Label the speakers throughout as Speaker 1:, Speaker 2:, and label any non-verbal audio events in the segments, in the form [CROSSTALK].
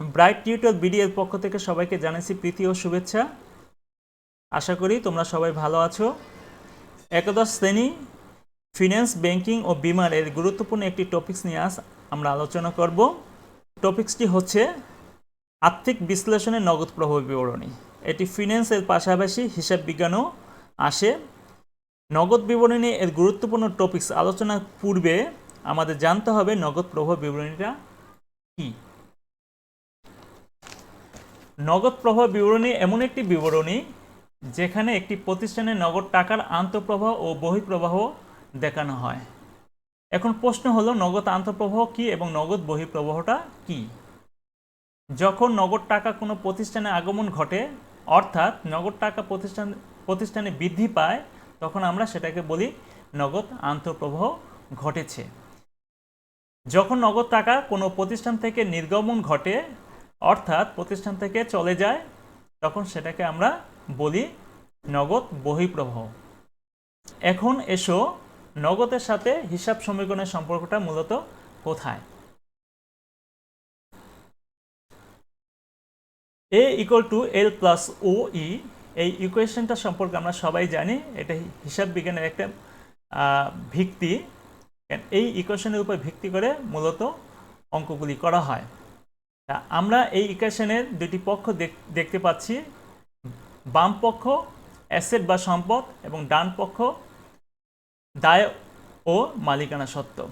Speaker 1: Bright tutor বিডিএর পক্ষ থেকে সবাইকে জানাচ্ছি প্রীতি ও শুভেচ্ছা। আশা করি তোমরা সবাই ভালো আছো। একাদশ শ্রেণি ফিন্যান্স, ব্যাংকিং ও বিমার এর গুরুত্বপূর্ণ একটি টপিকস নিয়ে আজ আমরা আলোচনা করব। টপিকসটি হচ্ছে আর্থিক বিশ্লেষণে নগদ প্রভাব বিবরণী। এটি ফিন্যান্সের পাশাপাশি হিসাব বিজ্ঞানও আসে। নগদ বিবরণী এর গুরুত্বপূর্ণ টপিকস আলোচনার পূর্বে আমাদের জানতে হবে নগদ প্রভাব বিবরণীটা কী। নগদ প্রবাহ বিবরণী এমন একটি বিবরণী যেখানে একটি প্রতিষ্ঠানের নগদ টাকার আন্তঃপ্রবাহ ও বহিঃপ্রবাহ দেখানো হয়। এখন প্রশ্ন হলো, নগদ আন্তঃপ্রবাহ কি এবং নগদ বহিঃপ্রবাহটা কি? যখন নগদ টাকা কোনো প্রতিষ্ঠানে আগমন ঘটে, অর্থাৎ নগদ টাকা প্রতিষ্ঠান, প্রতিষ্ঠানে বৃদ্ধি পায়, তখন আমরা সেটাকে বলি নগদ আন্তঃপ্রবাহ ঘটেছে। যখন নগদ টাকা কোনো প্রতিষ্ঠান থেকে নির্গমন ঘটে অর্থাৎ প্রতিষ্ঠান থেকে চলে যায়, তখন সেটাকে আমরা বলি নগদ বহিঃপ্রবাহ। এখন এসো, নগদের সাথে হিসাব সমীকরণের সম্পর্কটা মূলত কোথায়? A equal to L plus O E এই ইকুয়েশনটা সম্পর্কে আমরা সবাই জানি, এটা হিসাব বিজ্ঞানের একটা ভিত্তি। এই ইকুয়েশনের উপর ভিত্তি করে মূলত অঙ্কগুলি করা হয়। আমরা এই ইকুয়েশনের দুটি পক্ষ দেখ- দেখতে পাচ্ছি। বাম পক্ষ অ্যাসেট বা সম্পদ এবং ডান পক্ষ দায় ও মালিকানা সত্ত্ব।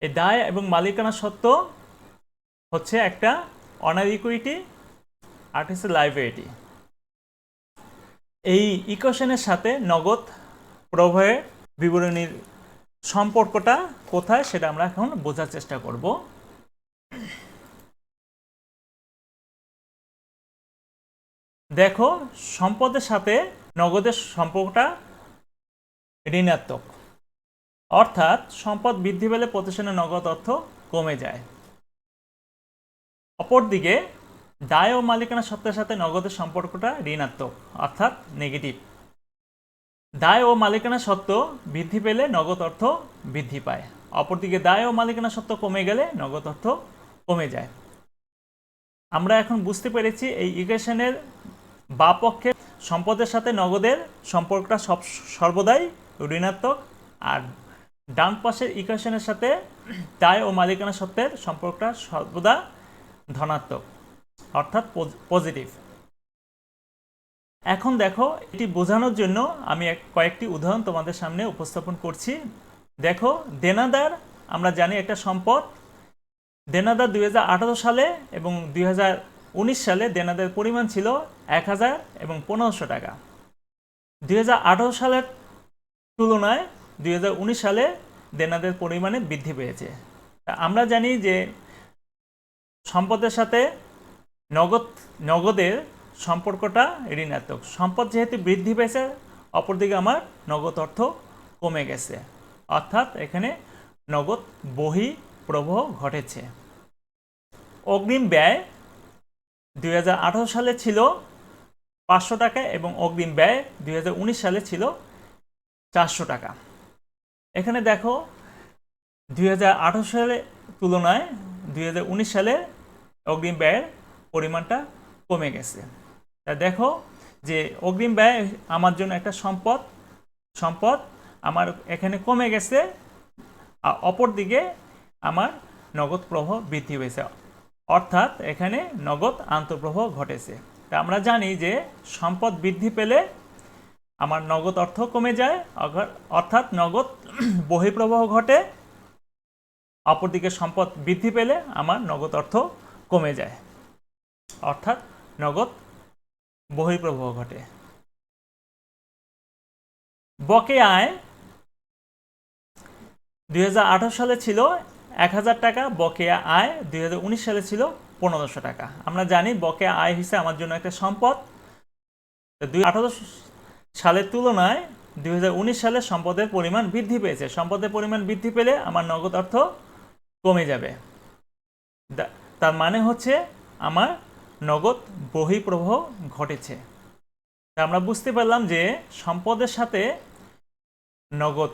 Speaker 1: এই দায় এবং মালিকানা সত্ত্ব হচ্ছে একটা অনার ইকুইটি আর হচ্ছে লাইবিলিটি এই ইকুয়েশনের সাথে নগদ প্রবাহের বিবরণীর সম্পর্কটা কোথায় সেটা আমরা এখন বোঝার চেষ্টা করব। দেখো, সম্পদের সাথে নগদের সম্পর্কটা ঋণাত্মক। অর্থাৎ সম্পদ বৃদ্ধি পেলে প্রতিষ্ঠানের নগদ অর্থ কমে যায়। অপরদিকে, দায় ও মালিকানা সত্ত্বের সাথে নগদের সম্পর্কটা ঋণাত্মক, অর্থাৎ নেগেটিভ। দায় ও মালিকানা সত্ত্ব বৃদ্ধি পেলে নগদ অর্থ বৃদ্ধি পায়। অপরদিকে, দায় ও মালিকানা সত্ত্ব কমে গেলে নগদ অর্থ কমে যায়। আমরা এখন বুঝতে পেরেছি এই ইকুয়েশনের বা পক্ষে সম্পদের সাথে নগদের সম্পর্কটা সব সর্বদাই ঋণাত্মক আর ডান পাশের ইকুয়েশনের সাথে দায় ও মালিকানা সত্ত্বের সম্পর্কটা সর্বদা ধনাত্মক, অর্থাৎ পজিটিভ এখন দেখো, এটি বোঝানোর জন্য আমি কয়েকটি উদাহরণ তোমাদের সামনে উপস্থাপন করছি। দেখো, দেনাদার, আমরা জানি একটা সম্পদ, দেনাদার দুই হাজার আঠারো সালে এবং দুই হাজার সালে দেনাদের পরিমাণ ছিল এক হাজার এবং পনেরোশো টাকা। দুই হাজার আঠেরো সালের তুলনায় দুই হাজার উনিশ সালে দেনাদের পরিমাণে বৃদ্ধি পেয়েছে। আমরা জানি যে সম্পদের সাথে নগদ, নগদের সম্পর্কটা ঋণাত্মক। সম্পদ যেহেতু বৃদ্ধি পেয়েছে, অপরদিকে আমার নগদ অর্থ কমে গেছে। অর্থাৎ এখানে নগদ বহি প্রবাহ ঘটেছে। অগ্রিম ব্যয় দুই হাজার আঠেরো সালে ছিল পাঁচশো টাকা এবং অগ্রিম ব্যয় দু হাজার উনিশ সালে ছিল চারশো টাকা। এখানে দেখো, দুই সালে তুলনায় দুই হাজার উনিশ সালে অগ্রিম ব্যয়ের পরিমাণটা কমে গেছে। তা দেখো যে অগ্রিম ব্যয় আমার জন্য একটা সম্পদ সম্পদ আমার এখানে কমে গেছে, আর অপরদিকে আমার নগদ প্রবাহ বৃদ্ধি হয়েছে অর্থাৎ এখানে নগদ আন্তঃপ্রবাহ ঘটেছে। তা আমরা জানি যে সম্পদ বৃদ্ধি পেলে আমার নগদ অর্থ কমে যায় অর্থাৎ নগদ [CLEARS THROAT] বহিঃপ্রবাহ ঘটে, অপরদিকে সম্পদ বৃদ্ধি পেলে আমার নগদ অর্থ কমে যায়। অর্থাৎ নগদ বহিঃপ্রবাহ ঘটে। বকেয়া আয় দু হাজার আঠারো সালে ছিল এক হাজার টাকা, বকেয়া আয় দুই হাজার উনিশ সালে ছিল পনেরোশো টাকা। আমরা জানি বকেয়া আয় হিসেবে আমার জন্য একটা সম্পদ। দুই সালের তুলনায় দুই হাজার উনিশ সালে সম্পদের পরিমাণ বৃদ্ধি পেয়েছে। সম্পদের পরিমাণ বৃদ্ধি পেলে আমার নগদ অর্থ কমে যাবে। তার মানে হচ্ছে আমার নগদ বহিঃপ্রবাহ ঘটেছে। আমরা বুঝতে পারলাম যে সম্পদের সাথে নগদ,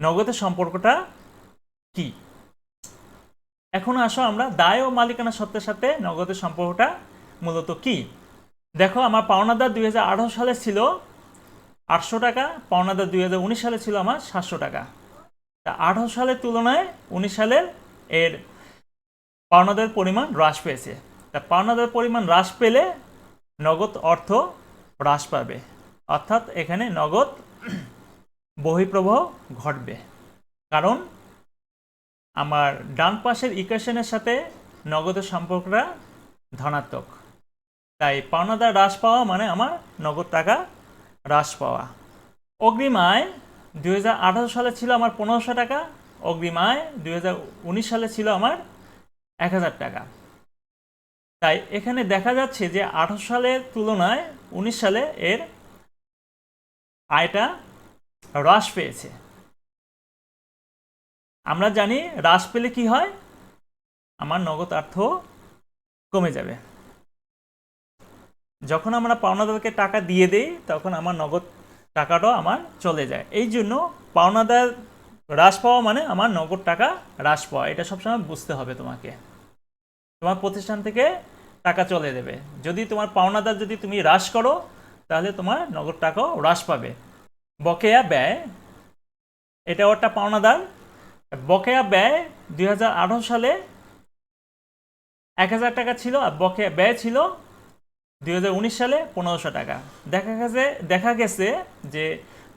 Speaker 1: নগদের সম্পর্কটা কি? এখন আসো আমরা দায় ও মালিকানা সত্ত্বের সাথে নগদের সম্পর্কটা মূলত কি? দেখো, আমার পাওনাদার দুই হাজার আঠারো সালে ছিল আটশো টাকা, পাওনাদার দুই হাজার উনিশ সালে ছিল আমার সাতশো টাকা। তা আঠারো সালের তুলনায় উনিশ সালের এর পাওনাদার পরিমাণ হ্রাস পেয়েছে। তা পাওনাদার পরিমাণ হ্রাস পেলে নগদ অর্থ হ্রাস পাবে। অর্থাৎ এখানে নগদ বহিপ্রবাহ ঘটবে। কারণ আমার ডান পাশের ইকুয়েশনের সাথে নগদের সম্পর্কটা ধনাত্মক। তাই পাওনাদার হ্রাস পাওয়া মানে আমার নগদ টাকা হ্রাস পাওয়া। অগ্রিম আয় দু হাজার আঠেরো সালে ছিল আমার পনেরোশো টাকা, অগ্রিম আয় দু হাজার উনিশ সালে ছিল আমার এক হাজার টাকা। তাই এখানে দেখা যাচ্ছে যে আঠারো সালের তুলনায় উনিশ সালে এর আয়টা হ্রাস পেয়েছে। আমরা জানি হ্রাস পেলে কি হয়? আমার নগদ অর্থ কমে যাবে। যখন আমরা পাওনাদারকে টাকা দিয়ে দেই, তখন আমার নগদ টাকাটাও আমার চলে যায়। এই জন্য পাওনাদার হ্রাস পাওয়া মানে আমার নগদ টাকা হ্রাস পাওয়া। এটা সবসময় বুঝতে হবে তোমাকে। তোমার প্রতিষ্ঠান থেকে টাকা চলে দেবে। যদি তোমার পাওনাদার যদি তুমি হ্রাস করো, তাহলে তোমার নগদ টাকাও হ্রাস পাবে। বকেয়া ব্যয়, এটাও একটা পাওনাদার বকেয়া ব্যয় দুই হাজার আঠারো সালে এক হাজার টাকা ছিল আর বকেয়া ব্যয় ছিল দুই হাজার উনিশ সালে পনেরোশো টাকা। দেখা গেছে দেখা গেছে যে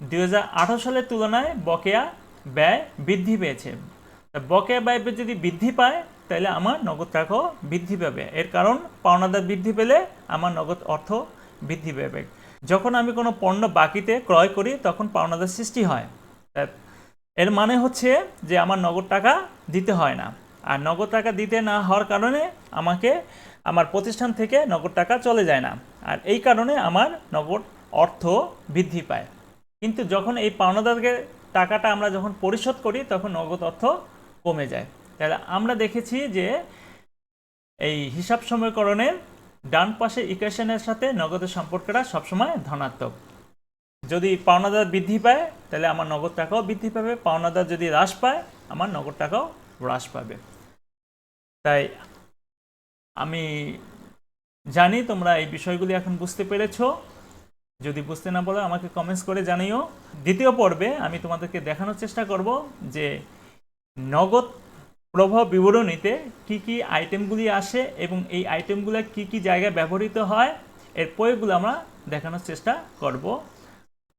Speaker 1: দুই হাজার আঠারো সালের তুলনায় বকেয়া ব্যয় বৃদ্ধি পেয়েছে। বকেয়া ব্যয় যদি বৃদ্ধি পায়, তাহলে আমার নগদ টাকাও বৃদ্ধি পাবে। এর কারণ, পাওনাদার বৃদ্ধি পেলে আমার নগদ অর্থ বৃদ্ধি পাবে। যখন আমি কোনো পণ্য বাকিতে ক্রয় করি, তখন পাওনাদার সৃষ্টি হয়। এর মানে হচ্ছে যে আমার নগদ টাকা দিতে হয় না। আর নগদ টাকা দিতে না হওয়ার কারণে আমাকে, আমার প্রতিষ্ঠান থেকে নগদ টাকা চলে যায় না। আর এই কারণে আমার নগদ অর্থ বৃদ্ধি পায়। কিন্তু যখন এই পাওনাদারকে টাকাটা আমরা যখন পরিশোধ করি, তখন নগদ অর্থ কমে যায়। তাহলে আমরা দেখেছি যে এই হিসাব সমীকরণের ডান পাশে ইকুয়েশনের সাথে নগদের সম্পর্কটা সবসময় ধনাত্মক। যদি পাওনা পাওনাদার বৃদ্ধি পায়, তাহলে আমার নগদ টাকাও বৃদ্ধি পাবে। পাওনাদার যদি হ্রাস পায়, আমার নগদ টাকাও হ্রাস পাবে। তাই আমি জানি তোমরা এই বিষয়গুলি এখন বুঝতে পেরেছ। যদি বুঝতে না পারো, আমাকে কমেন্টস করে জানিও। দ্বিতীয় পর্বে আমি তোমাদেরকে দেখানোর চেষ্টা করব যে নগদ প্রভাব বিবরণীতে কি কি আইটেমগুলি আসে এবং এই আইটেমগুলো কি কি জায়গায় ব্যবহৃত হয়। এর প্রয়োগগুলো আমরা দেখানোর চেষ্টা করব।